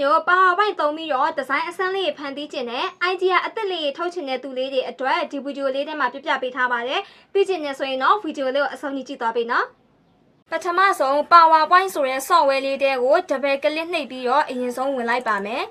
မျိုး PowerPoint သုံးပြီးတော့ဒီဇိုင်းအစမ်းလေးဖန်တီးခြင်းနဲ့ idea အသစ်လေးတွေထုတ်ချင်တဲ့သူလေးတွေအတွက်ဒီဗီဒီယိုလေးထဲမှာပြပြပေးထားပါတယ်သိချင်နေဆိုရင်တော့ဗီဒီယိုလေးကိုအဆုံးကြည့်သွားပေးနော်ပထမဆုံး PowerPoint ဆိုတဲ့ software လေးတွေကို double click နှိပ်ပြီးတော့အရင်ဆုံးဝင်လိုက်ပါမယ်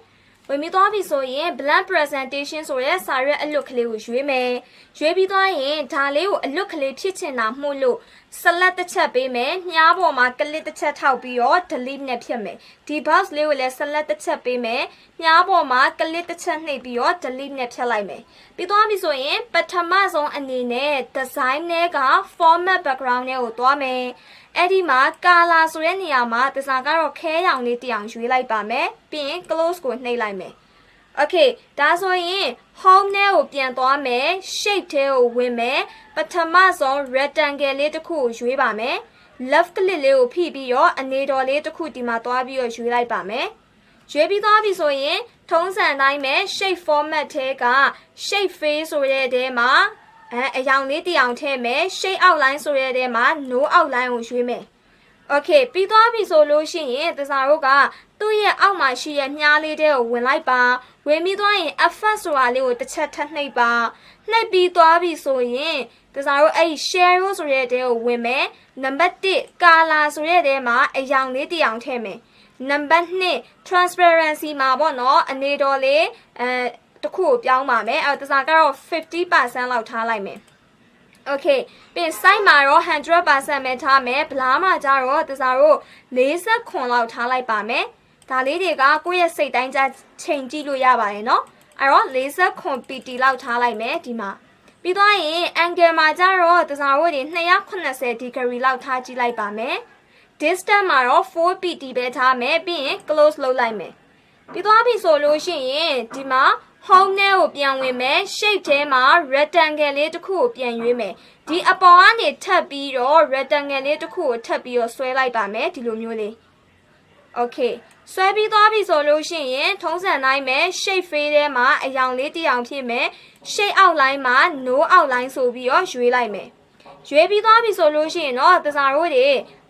ဝင်ပြီးသွားပြီဆိုရင် blank presentation ဆိုတဲ့စာရွက်အလွတ်ကလေးကိုရွေးမယ်။ရွေးပြီးသွားရင်ဒါလေးကိုအလွတ်ကလေးဖြစ်ချင်တာမှုလို့ select တစ်ချက်ပေးမယ်။မြားပေါ်မှာကလစ်တစ်ချက်ထောက်ပြီးတော့ delete နဲ့ဖြတ်မယ်။ဒီ box လေးကိုလည်း select တစ်ချက်ပေးမယ်။မြားပေါ်မှာကလစ်တစ်ချက်နှိပ်ပြီးတော့ delete နဲ့ဖြတ်လိုက်မယ်။ပြီးသွားပြီဆိုရင်ပထမဆုံးအနေနဲ့ design နဲ့က format background နဲ့ကိုသွားမယ်။ အဲ့ဒီမှာ color ဆိုတဲ့နေရာမှာတစားကတော့ခဲရောင်လေးတစ်အောင်ရွေးလိုက်ပါမယ်ပြီးရင် close ကိုနှိပ်လိုက်မယ် Okay ဒါဆိုရင် home နဲ့ကိုပြန်သွားမယ် shape ထဲကိုဝင်မယ်ပထမဆုံး rectangle လေးတစ်ခုကိုရွေးပါမယ် left click လေးကိုဖိပြီးတော့အနေတော်လေးတစ်ခုဒီမှာသွားပြီးတော့ရွေးလိုက်ပါမယ်ရွေးပြီးသွားပြီဆိုရင် ထုံးစံတိုင်းပဲ shape format ထဲက shape face ဆိုတဲ့တဲမှာ အဲအယောင်လေးတစ်ယောင်ထည့်မယ် shape outline ဆိုတဲ့တဲမှာ no outline ကိုရွေးမယ် Okay ပြီးသွားပြီဆိုလို့ရှိရင်သစားတို့ကသူ့ရဲ့အောက်မှာရှိတဲ့မြားလေးတဲ့ကိုဝင်လိုက်ပါဝင်ပြီးသွားရင် effect ဆိုတာလေးကိုတစ်ချက်ထပ်နှိပ်ပါနှိပ်ပြီးသွားပြီဆိုရင်သစားတို့အဲ့ဒီ share ဆိုတဲ့တဲ့ကိုဝင်မယ်နံပါတ်1 color ဆိုတဲ့တဲ့မှာအယောင်လေးတစ်ယောင်ထည့်မယ်နံပါတ်2 transparency မှာပေါ့နော်အနေတော်လေးအဲ တစ်ခုကိုပြောင်းပါမယ်အဲသစားကတော့50%လောက်ထားလိုက်မယ် Okay ပြင် site မှာတော့100%ပဲထားမယ်ဗလားမှာကြတော့တစားတို့40ခွန်လောက်ထားလိုက်ပါမယ်ဒါလေးတွေကကိုယ့်ရဲ့စိတ်တိုင်းကြချိန်ကြည့်လို့ရပါတယ်เนาะအဲ့တော့40ခွန် PT လောက်ထားလိုက်မယ်ဒီမှာပြီးသွားရင် angle မှာကြတော့တစားတို့တွေ280 degree လောက်ထားကြည့်လိုက်ပါမယ် distance မှာတော့4 PT ပဲထားမယ်ပြီးရင် close လုပ်လိုက်မယ်ပြီးသွားပြီဆိုလို့ရှိရင်ဒီမှာ home နဲ့ကိုပြန်ဝင်မယ် shape ထဲမှာ rectangle လေးတစ်ခုကိုပြန်ရွေးမယ်ဒီအပေါ်ကနေထပ်ပြီးတော့ rectangle လေးတစ်ခုကိုထပ်ပြီးတော့ဆွဲလိုက်ပါမယ်ဒီလိုမျိုးလေး okay ဆွဲပြီးသွားပြီဆိုလို့ရှိရင်ထုံးစံတိုင်းပဲ shape face ထဲမှာအယောင်လေးတစ်ယောင်ဖြစ်မယ် shape outline မှာ no outline ဆိုပြီးတော့ရွေးလိုက်မယ်ရွေးပြီးသွားပြီဆိုလို့ရှိရင်တော့တစားတို့တွေ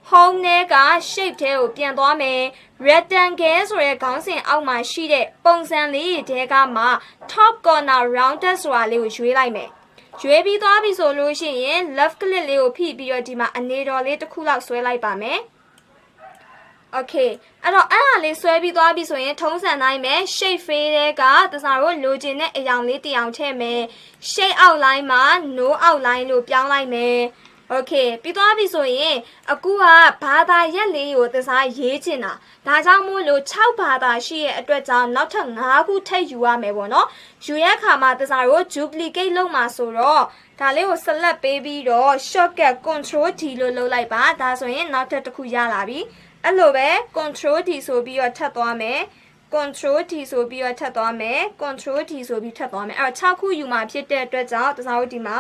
home နဲ့က shape ထဲကိုပြန်သွားမယ် rectangle ဆိုတဲ့ခေါင်းစဉ်အောက်မှာရှိတဲ့ပုံစံလေးတွေထဲကမှ top corner rounded ဆိုတာလေးကိုရွေးလိုက်မယ်ရွေးပြီးသွားပြီဆိုလို့ရှိရင် left click လေးကိုဖိပြီးတော့ဒီမှာအနေတော်လေးတစ်ခုလောက်ဆွဲလိုက်ပါမယ် Okay အဲ့တော့အဲ့ဒါလေးဆွဲပြီးသွားပြီဆိုရင်ထုံးစံတိုင်းပဲ shape face တဲ့ကတစားတို့လိုချင်တဲ့အယောင်လေးတစ်ယောင်ထည့်မယ် shape outline မှာ no outline လို့ပြောင်းလိုက်မယ် Okay ပြီးသွားပြီဆိုရင်အခုကဘာသာရက်လေးကိုသစားရေးချင်တာဒါကြောင့်မို့လို့6ဘာသာရှိရဲ့အတွက်ကြောင့်နောက်ထပ်5ခုထပ်ယူရမယ်ပေါ့နော်ယူရခါမှာသစားတို့ duplicate လုပ်မှာဆိုတော့ဒါလေးကို select ပေးပြီးတော့ shortcut control D လို့လုပ်လိုက်ပါဒါဆိုရင်နောက်ထပ်တစ်ခုရလာပြီအဲ့လိုပဲ control D ဆိုပြီးတော့ထပ်သွားမယ် control D ဆိုပြီးတော့ထပ်သွားမယ် control D ဆိုပြီးထပ်သွားမယ်အဲ့တော့6ခုယူမှာဖြစ်တဲ့အတွက်ကြောင့်သစားတို့ဒီမှာ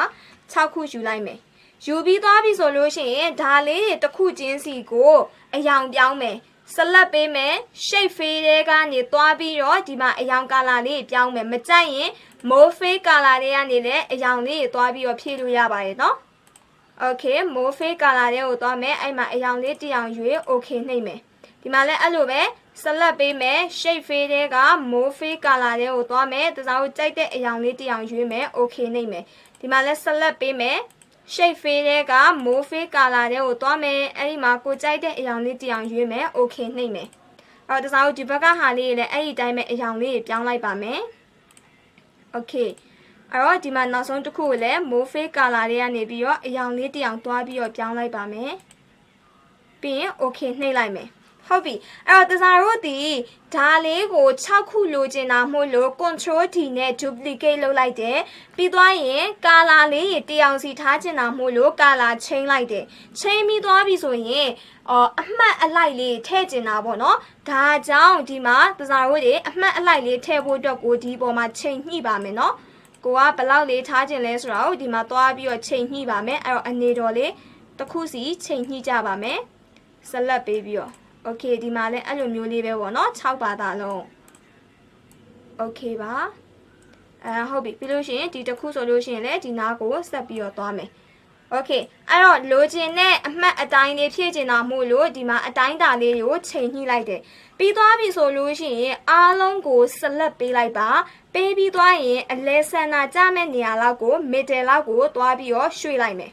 6ခုယူလိုက်မယ် ယူပြီးသွားပြီဆိုလို့ရှိရင်ဒါလေးတွေတစ်ခုချင်းစီကိုအယောင်ပြောင်းမယ်ဆက်လက်ပေးမယ် shape fade တွေကနေသွားပြီးတော့ဒီမှာအယောင် color လေးပြောင်းမယ်မကြိုက်ရင် move fade color တွေကနေလည်းအယောင်လေးတွေသွားပြီးတော့ဖြည့်လို့ရပါတယ်နော် okay move fade color တွေကိုသွားမယ်အဲ့မှာအယောင်လေးတစ်ယောင်ရွေး okay နှိပ်မယ်ဒီမှာလည်းအဲ့လိုပဲဆက်လက်ပေးမယ် shape fade တွေက move fade color တွေကိုသွားမယ်တစားကိုကြိုက်တဲ့အယောင်လေးတစ်ယောင်ရွေးမယ် okay နှိပ်မယ်ဒီမှာလည်းဆက်လက်ပေးမယ် shape face တဲ့က move face color တဲ့ကိုသွားမယ်အဲ့ဒီမှာကိုကြိုက်တဲ့အယောင်လေးတစ်ယောင်ရွေးမယ် okay နှိပ်မယ်အဲ့တော့တစားတို့ဒီဘက်ကဟာလေးလည်းအဲ့ဒီတိုင်းပဲအယောင်လေးပြောင်းလိုက်ပါမယ် okay အဲ့တော့ဒီမှာနောက်ဆုံးတစ်ခုကိုလည်း move face color တွေကနေပြီးတော့အယောင်လေးတစ်ယောင်သွားပြီးတော့ပြောင်းလိုက်ပါမယ်ပြီးရင် okay နှိပ်လိုက်မယ် ဟုတ်ပြီအဲ့တော့တစားတို့ဒီဒါလေးကို6ခုလိုချင်တာမို့လို့ control D နဲ့ duplicate လုပ်လိုက်တယ်ပြီးသွားရင် color လေးရေတရောင်စီထားချင်တာမို့လို့ color change လိုက်တယ် change ပြီးသွားပြီဆိုရင်အော်အမှတ်အလိုက်လေးထည့်ချင်တာပေါ့နော်ဒါကြောင့်ဒီမှာတစားတို့တွေအမှတ်အလိုက်လေးထည့်ဖို့အတွက်ကိုဒီပေါ်မှာချိန်ညှိပါမယ်နော်ကိုကဘလောက်လေးထားခြင်းလဲဆိုတာကိုဒီမှာသွားပြီးတော့ချိန်ညှိပါမယ်အဲ့တော့အနေတော်လေးတစ်ခုစီချိန်ညှိကြပါမယ်ဆက်လက်ပေးပြီးတော့ okay ဒီမှာလည်းအဲ့လိုမျိုးလေးပဲပေါ့နော်6ဘာသာလုံး okay ပါအဲဟုတ်ပြီပြီးလို့ရှိရင်ဒီတစ်ခုဆိုလို့ရှိရင်လည်းဒီနားကိုဆက်ပြီးတော့သွားမယ် โอเคအဲ့တော့လိုချင်တဲ့အမှတ်အတိုင်းလေးဖြည့်ချင်တာမို့လို့ဒီမှာအတိုင်းတာလေးတွေကိုချိန်ညှိလိုက်တယ်ပြီးသွားပြီဆိုလို့ရှိရင်အားလုံးကိုဆက်လက်ပေးလိုက်ပါပေးပြီးသွားရင်အလဲဆန္ဒကြမဲ့နေရာလောက်ကို middle လောက်ကိုသွားပြီးတော့ရွှေ့လိုက်မယ်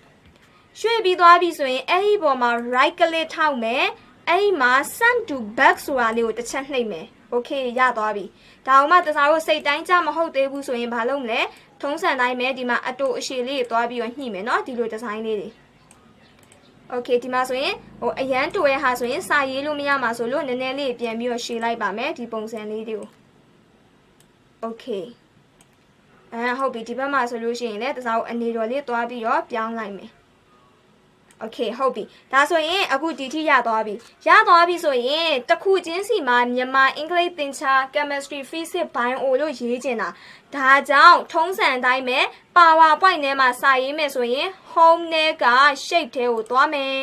ရွှေ့ပြီးသွားပြီဆိုရင်အဲ့ဒီပေါ်မှာ right click ထောက်မယ် အဲ့ဒီမှာ send to back ဆိုတာလေးကိုတစ်ချက်နှိပ်မယ်โอเคရသွားပြီဒါအောင်မှတစားတို့စိတ်တိုင်းကြမဟုတ်သေးဘူးဆိုရင်ဘာလုပ်မလဲထုံးစံတိုင်းပဲဒီမှာအတူအရှိလေးတွေသွားပြီးတော့ညှိမယ်เนาะဒီလိုဒီဇိုင်းလေးတွေโอเคဒီမှာဆိုရင်ဟိုအရန်တူရဲ့ဟာဆိုရင်စာရေးလို့မရမှာဆိုလို့နည်းနည်းလေးပြန်ပြီးတော့ရှည်လိုက်ပါမယ်ဒီပုံစံလေးတွေကိုโอเคအဲဟုတ်ပြီဒီဘက်မှာဆိုလို့ရှိရင်လည်းတစားတို့အနေတော်လေးသွားပြီးတော့ပြောင်းလိုက်မယ် โอเคဟုတ်ပြီဒါဆိုရင်အခုဒီထိရသွားပြီရသွားပြီဆိုရင်တစ်ခုချင်းစီမှာမြန်မာအင်္ဂလိပ်သင်္ချာ chemistry physics bio လို့ရေးချင်တာဒါကြောင့်ထုံးစံအတိုင်းပဲ PowerPoint ထဲမှာစာရေးမယ်ဆိုရင် home ထဲက shape ထဲကိုသွားမယ်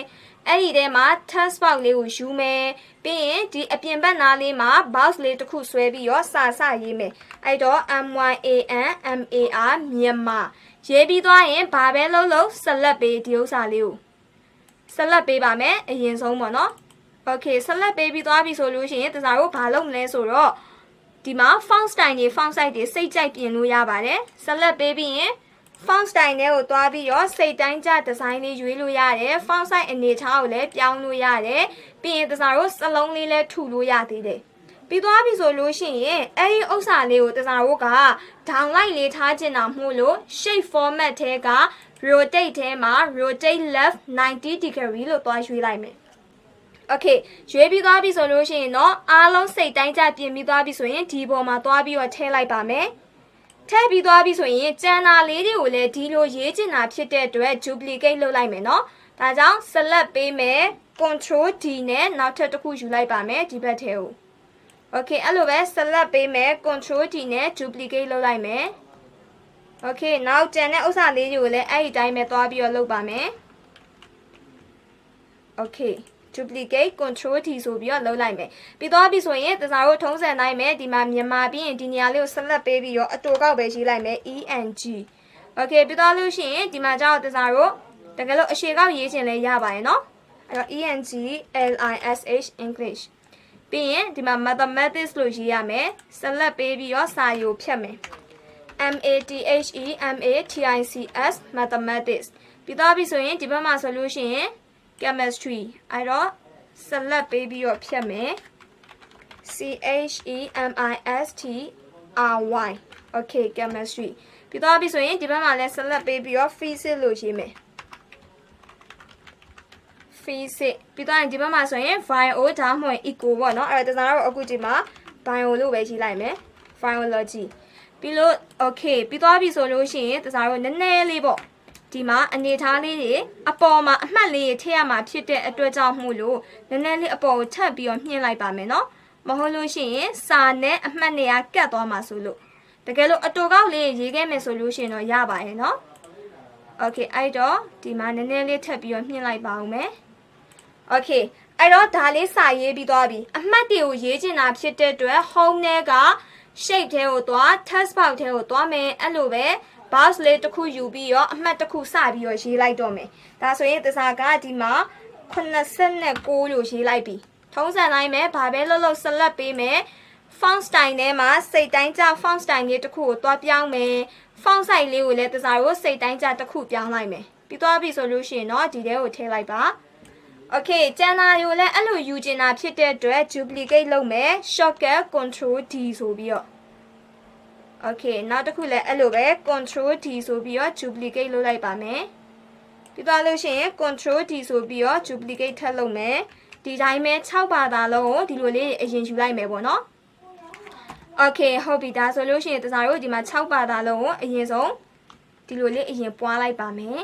အဲ့ဒီထဲမှာ task box လေးကိုယူမယ်ပြီးရင်ဒီအပြင်ဘက်နားလေးမှာ box လေးတစ်ခုဆွဲပြီးတော့စာစရေးမယ်အဲ့တော့ MYAN MAR မြန်မာရေးပြီးသွားရင်ဘာပဲလုပ်လို့ဆက်လက်ပေးဒီဥစ္စာလေးကို ဆက်လက်ပေးပါမယ်အရင်ဆုံးပေါ့နော်โอเคဆက်လက်ပေးပြီးသွားပြီဆိုလို့ရှိရင်တစားတို့ဘာလုပ်မလဲဆိုတော့ဒီမှာ font style တွေ font size တွေစိတ်ကြိုက်ပြင်လို့ရပါတယ်ဆက်လက်ပေးပြီးရင် font style တွေကိုသွားပြီးတော့စိတ်တိုင်းကျဒီဇိုင်းလေးရွေးလို့ရတယ် font size အနေထားကိုလည်းပြောင်းလို့ရတယ်ပြီးရင်တစားတို့စလုံးလေးလည်းထုလို့ရသေးတယ်ပြီးသွားပြီဆိုလို့ရှိရင်အဲ့ဒီဥစ္စာလေးကိုတစားတို့က downlight လေးထားချင်တာမို့လို့ shape format ထဲက rotate ထဲမှာ rotate left 90 degree လို့သွားရွေးလိုက်မယ် okay ရွေးပြီးသွားပြီဆိုလို့ရှိရင်တော့အားလုံးစိတ်တိုင်းကြပြင်ပြီးသွားပြီဆိုရင်ဒီပေါ်မှာသွားပြီးတော့ထည့်လိုက်ပါမယ်ထည့်ပြီးသွားပြီဆိုရင်ကျန်တာလေးတွေကိုလည်းဒီလိုရေးချင်တာဖြစ်တဲ့အတွက် duplicate လုပ်လိုက်မယ်နော်ဒါကြောင့် select ပေးမယ် control D နဲ့နောက်ထပ်တစ်ခုယူလိုက်ပါမယ်ဒီဘက်ထဲကို okay အဲ့လိုပဲ select ပေးမယ် control D နဲ့ duplicate လုပ်လိုက်မယ် Okay နောက်ကျန်တဲ့ဥစ္စာလေးတွေကိုလည်းအဲ့ဒီတိုင်းပဲသွားပြီးတော့လုပ်ပါမယ် Okay duplicate control T ဆိုပြီးတော့လုပ်လိုက်မယ်ပြီးသွားပြီဆိုရင်တစားတို့ထုံးစံတိုင်းပဲဒီမှာမြန်မာပြီးရင်ဒီနေရာလေးကို select ပေးပြီးတော့အတူကောက်ပဲရေးလိုက်မယ် ENG Okay ပြီးသွားလို့ရှိရင်ဒီမှာကျတော့တစားတို့တကယ်လို့အရှေကောက်ရေးချင်လဲရပါရဲ့เนาะအဲ့တော့ ENG LISH English ပြီးရင်ဒီမှာ mathematics လို့ရေးရမယ် select ပေးပြီးတော့စာရီကိုဖြတ်မယ် M A T H E M A T I C S mathematics ပြီးသွားပြီဆိုရင်ဒီဘက်မှာဆိုလို့ရှိရင် chemistry အဲ့တော့ select ပေးပြီးတော့ဖြတ်မယ် C H E M I S T R Y okay chemistry ပြီးသွားပြီဆိုရင်ဒီဘက်မှာလည်း select ပေးပြီးတော့ physics လို့ရေးမယ် physics ပြီးသွားရင်ဒီဘက်မှာဆိုရင် bio ဒါမှမဟုတ် eco ပေါ့နော်အဲ့ဒါတစားတော့အခုဒီမှာ bio လို့ပဲရေးလိုက်မယ် biology ပြီးလို့ okay ပြီးသွားပြီဆိုလို့ရှိရင်တစားတော့နည်းနည်းလေးပေါ့ဒီမှာအနေထားလေးတွေအပေါ်မှာအမှတ်လေးတွေထည့်ရမှာဖြစ်တဲ့အတွက်ကြောင့်မို့လို့နည်းနည်းလေးအပေါ်ကိုထပ်ပြီးတော့မြှင့်လိုက်ပါမယ်နော်မဟုတ်လို့ရှိရင်စာနဲ့အမှတ်နေရာကတ်သွားမှာဆိုလို့တကယ်လို့အတူကောက်လေးရေးခဲ့မယ်ဆိုလို့ရှိရင်တော့ရပါရဲ့နော် okay အဲ့တော့ဒီမှာနည်းနည်းလေးထပ်ပြီးတော့မြှင့်လိုက်ပါဦးမယ် okay အဲ့တော့ဒါလေးစာရေးပြီးသွားပြီအမှတ်တွေကိုရေးချင်တာဖြစ်တဲ့အတွက် home နဲ့က shape ထဲကိုသွား test box ထဲကိုသွားမယ်အဲ့လိုပဲ box လေးတစ်ခုယူပြီးတော့အမှတ်တစ်ခုစပြီးတော့ရေးလိုက်တော့မယ်ဒါဆိုရင်တစားကဒီမှာ89လို့ရေးလိုက်ပြီထုံးစံတိုင်းပဲဘာပဲလုပ်လို့ select ပေးမယ် font style ထဲမှာစိတ်တိုင်းကျ font style လေးတစ်ခုကိုသွားပြောင်းမယ် font size လေးကိုလည်းတစားကိုစိတ်တိုင်းကျတစ်ခုပြောင်းလိုက်မယ်ပြီးသွားပြီဆိုလို့ရှိရင်တော့ဒီထဲကိုထည့်လိုက်ပါ Okay ကျန်တာကိုလည်းအဲ့လိုယူကျင်တာဖြစ်တဲ့အတွက် duplicate လုပ်မယ် shortcut control D ဆိုပြီးတော့ Okay နောက်တစ်ခုလည်းအဲ့လိုပဲ control D ဆိုပြီးတော့ duplicate လုပ်လိုက်ပါမယ်ပြီးသွားလို့ရှိရင် control D ဆိုပြီးတော့ duplicate ထပ်လုပ်မယ်ဒီတိုင်းပဲ6ပါတာလုံးကိုဒီလိုလေးအရင်ယူလိုက်မယ်ပေါ့နော် Okay ဟုတ်ပြီဒါဆိုလို့ရှိရင်တစားတို့ဒီမှာ6ပါတာလုံးကိုအရင်ဆုံးဒီလိုလေးအရင်ပွားလိုက်ပါမယ်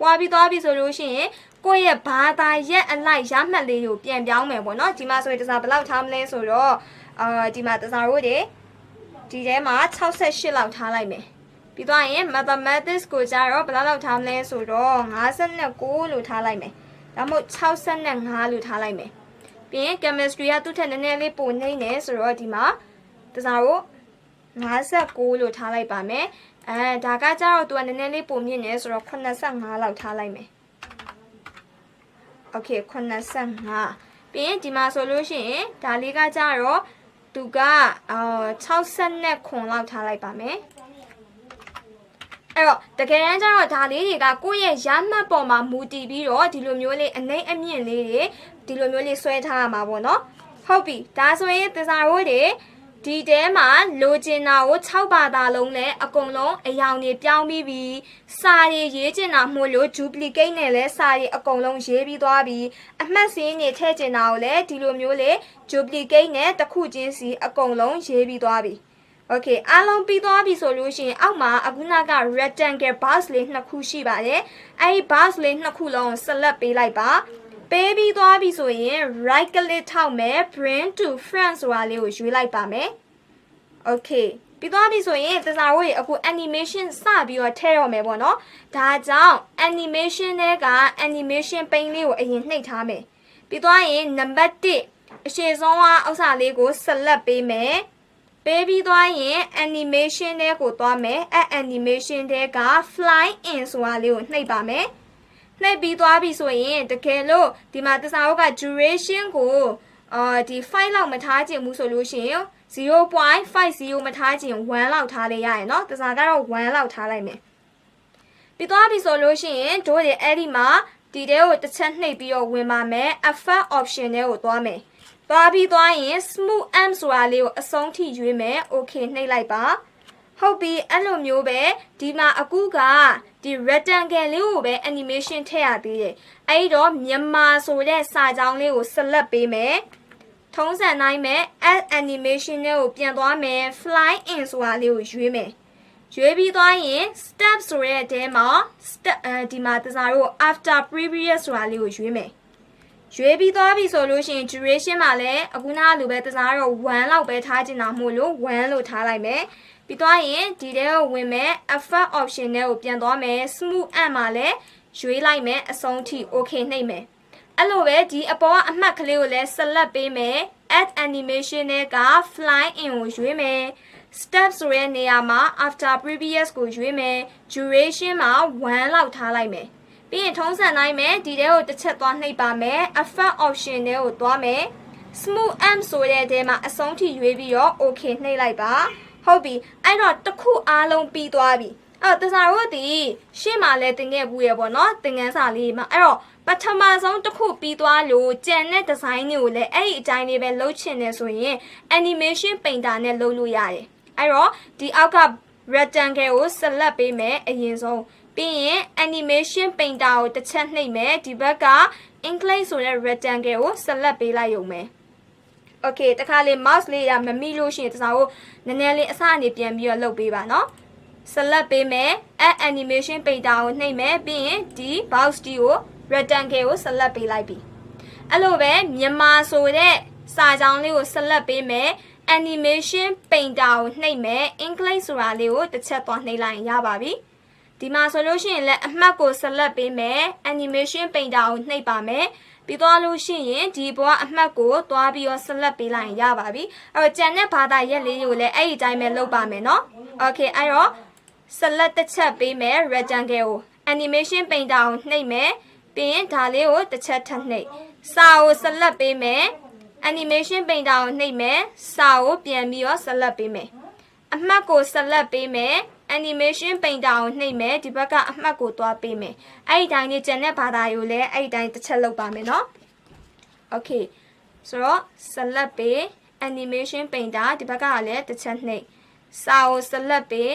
ပွားပြီးသွားပြီဆိုလို့ရှိရင်ကိုယ့်ရဲ့ဘာသာရက်အလိုက်ရမှတ်လေးကိုပြန်ပြောင်းမယ်ပေါ့နော်ဒီမှာဆိုရင်တစားဘယ်လောက်ထားမလဲဆိုတော့အာဒီမှာတစားတို့တွေဒီထဲမှာ68လောက်ထားလိုက်မယ်ပြီးသွားရင် mathematics ကိုကြတော့ဘယ်လောက်လောက်ထားမလဲဆိုတော့59လို့ထားလိုက်မယ်ဒါမှမဟုတ်65လို့ထားလိုက်မယ်ပြီးရင် chemistry ကသူ့ထက်နည်းနည်းလေးပိုနှိမ့်နေဆိုတော့ဒီမှာတစားတို့59လို့ထားလိုက်ပါမယ် အဲဒါကကြတော့သူကနည်းနည်းလေးပုံမြင့်နေဆိုတော့85လောက်ထားလိုက်မယ်โอเค85ပြီးရင်ဒီမှာဆိုလို့ရှိရင်ဒါလေးကကြတော့သူကအာ60နဲ့ခွန်လောက်ထားလိုက်ပါမယ်အဲ့တော့တကယ်တမ်းကျတော့ဒါလေးတွေကကိုယ့်ရဲ့ရမှတ်ပေါ်မှာမူတည်ပြီးတော့ဒီလိုမျိုးလေးအနှိမ့်အမြင့်လေးတွေဒီလိုမျိုးလေးဆွဲထားရမှာပေါ့နော်ဟုတ်ပြီဒါဆိုရင်သစ္စာရိုးတွေ ဒီတဲမှာလိုချင်တာကို6ဘာသာလုံးလဲအကုန်လုံးအယောင်တွေပြောင်းပြီးပြီစာတွေရေးချင်တာမို့လို့ duplicate နဲ့လဲစာတွေအကုန်လုံးရေးပြီးသွားပြီအမှတ်စင်းတွေထည့်ချင်တာကိုလဲဒီလိုမျိုးလေ duplicate နဲ့တစ်ခုချင်းစီအကုန်လုံးရေးပြီးသွားပြီ Okay အားလုံးပြီးသွားပြီဆိုလို့ရှိရင်အောက်မှာအခုနက rectangle box လေးနှစ်ခုရှိပါတယ်။အဲဒီ box လေးနှစ်ခုလုံး select ပေးလိုက်ပါ။ ပေးပြီးသွားပြီဆိုရင် right click ထောက်မယ် bring to front ဆိုတာလေးကိုရွေးလိုက်ပါမယ်။ Okay ပြီးသွားပြီဆိုရင်သစားဝေးအခု animation စပြီးတော့ထည့်ရမယ်ပေါ့နော်။ဒါကြောင့် animation တွေက animation ပိန်းလေးကိုအရင်နှိပ်ထားမယ်။ပြီးသွားရင် number 1အရှိဆုံးကဥစ္စာလေးကို select ပေးမယ်။ပေးပြီးသွားရင် animation တဲ့ကိုသွားမယ်အဲ animation တဲ့က fly in ဆိုတာလေးကိုနှိပ်ပါမယ် နှိပ်ပြီးသွားပြီဆိုရင်တကယ်လို့ဒီမှာတစားဟုတ်က duration ကိုအာဒီ5လောက်မထားခြင်းဘူးဆိုလို့ရှိရင်0.50မထားခြင်း1လောက်ထားလိုက်ရရင်เนาะတစားကတော့1လောက်ထားလိုက်မယ်ပြီးသွားပြီဆိုလို့ရှိရင်တို့တွေအဲ့ဒီမှာဒီတဲကိုတစ်ချက်နှိပ်ပြီးတော့ဝင်ပါမယ် effect option တွေကိုသွားမယ်သွားပြီးသွားရင် smooth amp ဆိုတာလေးကိုအဆုံးထိရွေးမယ် okay နှိပ်လိုက်ပါ ဟုတ်ပြီအဲ့လိုမျိုးပဲဒီမှာအခုကဒီ rectangle လေးကိုပဲ animation ထည့်ရသေးတယ်အဲ့တော့မြန်မာဆိုတဲ့စာကြောင်းလေးကို select ပေးမယ်ထုံးစံတိုင်းပဲ add animation လေးကိုပြန်သွားမယ် fly in ဆိုတာလေးကိုရွေးမယ်ရွေးပြီးသွားရင် step ဆိုတဲ့အထဲမှာ step အဲဒီမှာတစားတို့ after previous ဆိုတာလေးကိုရွေးမယ်ရွေးပြီးသွားပြီဆိုလို့ရှိရင် duration မှာလည်းအခုနကလိုပဲတစားတော့1လောက်ပဲထားချင်တာမို့လို့1လို့ထားလိုက်မယ် ပြီးသွားရင်ဒီထဲကိုဝင်မယ် effect option နဲ့ကိုပြန်သွားမယ် smooth amp မှာလည်းရွေးလိုက်မယ်အဆုံးထိ okay နှိပ်မယ်အဲ့လိုပဲဒီအပေါ်ကအမှတ်ကလေးကိုလည်း select ပေးမယ် add animation နဲ့က fly in ကိုရွေးမယ် step ဆိုတဲ့နေရာမှာ after previous ကိုရွေးမယ် duration မှာ1လောက်ထားလိုက်မယ်ပြီးရင်ထုံးစံတိုင်းမယ်ဒီတဲကိုတစ်ချက်သွားနှိပ်ပါမယ် effect option တဲကိုသွားမယ် smooth amp ဆိုတဲ့တဲမှာအဆုံးထိရွေးပြီးတော့ okay နှိပ်လိုက်ပါ ဟုတ်ပြီအဲ့တော့တစ်ခုအားလုံးပြီးသွားပြီအဲ့တော့တစားတို့ဒီရှေ့မှာလဲတင်ခဲ့ဘူးရပေါ့နော်သင်ခန်းစာလေးမှာအဲ့တော့ပထမဆုံးတစ်ခုပြီးသွားလို့ကြံတဲ့ဒီဇိုင်းတွေကိုလည်းအဲ့ဒီအတိုင်းလေးပဲလုပ်ချင်တယ်ဆိုရင် animation painter နဲ့လုပ်လို့ရတယ်အဲ့တော့ဒီအောက်က rectangle ကို select ပေးမယ်အရင်ဆုံးပြီးရင် animation painter ကိုတစ်ချက်နှိပ်မယ်ဒီဘက်က English ဆိုတဲ့ rectangle ကို select ပေးလိုက်ရုံပဲ Okay တခါလေ mouse လေးရမမိလို့ရှိရင်တစားကိုနည်းနည်းလေးအစအနေပြန်ပြီးတော့လုပ်ပေးပါနော် select ပေးမယ် add animation painter ကိုနှိပ်မယ်ပြီးရင်ဒီ box တီကို rectangle ကို select ပေးလိုက်ပြီအဲ့လိုပဲမြန်မာဆိုတဲ့စာကြောင်းလေးကို select ပေးမယ် animation painter ကိုနှိပ်မယ် English ဆိုတာလေးကိုတစ်ချက်သွားနှိပ်လိုက်ရင်ရပါပြီဒီမှာဆိုလို့ရှိရင်လည်းအမှတ်ကို select ပေးမယ် animation painter ကိုနှိပ်ပါမယ် ပြီးသွားလို့ရှိရင်ဒီဘွားအမှတ်ကိုသွားပြီးတော့ select ပေးလိုက်ရင်ရပါပြီအဲ့တော့ကြံတဲ့ဘာသာရက်လေးကိုလည်းအဲ့ဒီအတိုင်းပဲလုပ်ပါမယ်နော် okay အဲ့တော့ select တစ်ချက်ပေးမယ် rectangle ကို animation painter ကိုနှိပ်မယ်ပြီးရင်ဒါလေးကိုတစ်ချက်ထပ်နှိပ်စာကို select ပေးမယ် animation painter ကိုနှိပ်မယ်စာကိုပြန်ပြီးတော့ select ပေးမယ်အမှတ်ကို select ပေးမယ် animation ပိန်တာကိုနှိပ်မယ်ဒီဘက်ကအမှတ်ကိုသွားပေးမယ်အဲ့ဒီတိုင်းလေးကျန်တဲ့ဘာသာယူလဲအဲ့ဒီတိုင်းတစ်ချက်လုပ်ပါမယ်နော် okay ဆိုတော့ select ပေး animation ပိန်တာဒီဘက်ကလည်းတစ်ချက်နှိပ်စာကို select ပေး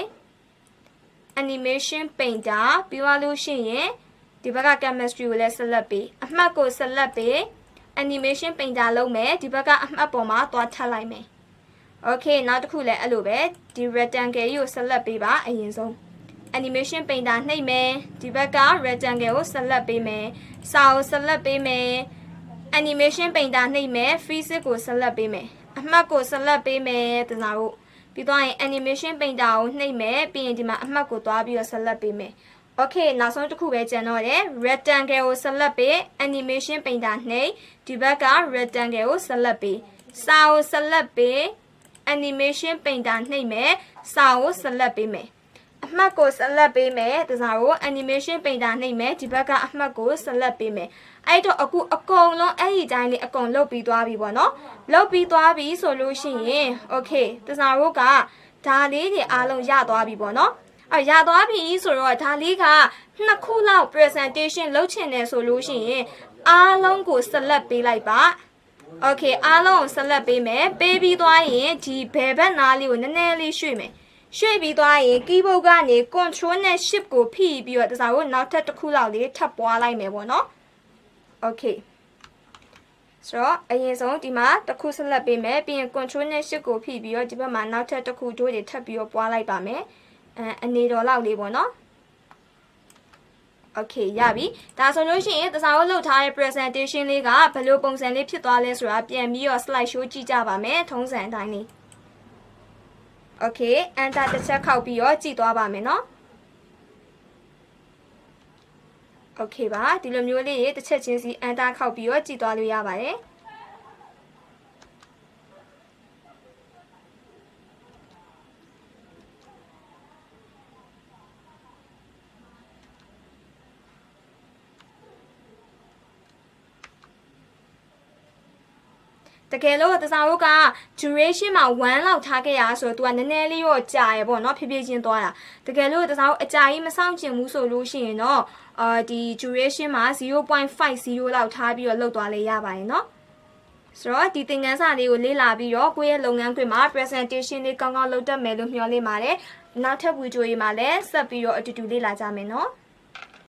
animation ပိန်တာပြီးသွားလို့ရှိရင်ဒီဘက်က chemistry ကိုလည်း select ပေးအမှတ်ကို select ပေး animation ပိန်တာလုပ်မယ်ဒီဘက်ကအမှတ်ပေါ်မှာသွားထပ်လိုက်မယ် okay နောက်တစ်ခုလည်းအဲ့လိုပဲဒီ rectangle ကြီးကို select ပေးပါအရင်ဆုံး animation painter နှိပ်မယ်ဒီဘက်က rectangle ကို select ပေးမယ်စာကို select ပေးမယ် animation painter နှိပ်မယ် physics ကို select ပေးမယ်အမှတ်ကို select ပေးမယ်တစားတို့ပြီးသွားရင် animation painter ကိုနှိပ်မယ်ပြီးရင်ဒီမှာအမှတ်ကိုသွားပြီးတော့ select ပေးမယ် Okay နောက်ဆုံးတစ်ခုပဲကျန်တော့တယ် rectangle ကို select ပေး animation painter နှိပ်ဒီဘက်က rectangle ကို select ပေးစာကို select ပေး animation painter နှိပ်မယ်စာကို select ပေးမယ်အမှတ်ကို select ပေးမယ်တစားကို animation painter နှိပ်မယ်ဒီဘက်ကအမှတ်ကို select ပေးမယ်အဲ့တော့အခုအကုန်လုံးအဲ့ဒီတိုင်းလေးအကုန်လုတ်ပြီးသွားပြီပေါ့နော်လုတ်ပြီးသွားပြီဆိုလို့ရှိရင် okay တစားတို့ကဒါလေးတွေအားလုံးရသွားပြီပေါ့နော်အရသွားပြီဆိုတော့ဒါလေးကနှစ်ခုလောက် presentation လုပ်ချင်တယ်ဆိုလို့ရှိရင်အားလုံးကို select ပေးလိုက်ပါ โอเคအားလုံးကိုဆက်လက်ပေးမယ်ပေးပြီးသွားရင်ဒီဘယ်ဘက်နားလေးကိုနည်းနည်းလေးရွှေ့မယ်ရွှေ့ပြီးသွားရင် keyboard ကနေ control နဲ့ shift ကိုဖိပြီးတော့တစားကိုနောက်ထပ်တစ်ခုလောက်လေးထပ်ပွားလိုက်မယ်ပေါ့နော်โอเคဆိုတော့အရင်ဆုံးဒီမှာတစ်ခုဆက်လက်ပေးမယ်ပြီးရင် control နဲ့ shift ကိုဖိပြီးတော့ဒီဘက်မှာနောက်ထပ်တစ်ခုတို့တွေထပ်ပြီးတော့ပွားလိုက်ပါမယ်အဲအနေတော်လောက်လေးပေါ့နော် โอเคရပြီဒါဆိုလို့ရှိရင်တစားကိုလှုပ်ထားတဲ့ presentation လေးကဘယ်လိုပုံစံလေးဖြစ်သွားလဲဆိုတာပြန်ပြီးတော့ slide show ကြည့်ကြပါမယ်ထုံးစံအတိုင်းလေးโอเค enter တစ်ချက်ခောက်ပြီးတော့ကြည့်သွားပါမယ်เนาะโอเคပါဒီလိုမျိုးလေးတွေတစ်ချက်ချင်းစီ enter ခောက်ပြီးတော့ကြည့်သွားလို့ရပါတယ် တကယ်လို့တစားတို့က duration မှာ1လောက်ထားခဲ့ရဆိုတော့ तू ကနည်းနည်းလေးတော့ကြာရပေါ့နော်ဖြည်းဖြည်းချင်းသွားတာတကယ်လို့တစားတို့အကြာကြီးမဆောင်ကျင်ဘူးဆိုလို့ရှိရင်တော့အာဒီ duration မှာ0.50လောက်ထားပြီးတော့လောက်သွားလေရပါတယ်နော်ဆိုတော့ဒီသင်ခန်းစာလေးကိုလေ့လာပြီးတော့ကိုယ့်ရဲ့လုပ်ငန်းခွင်မှာ presentation လေးကောင်းကောင်းလုပ်တတ်မယ်လို့မျှော်လင့်ပါတယ်။နောက်ထပ်ဗီဒီယိုတွေမှာလည်းဆက်ပြီးတော့အတူတူလေ့လာကြမယ်နော်။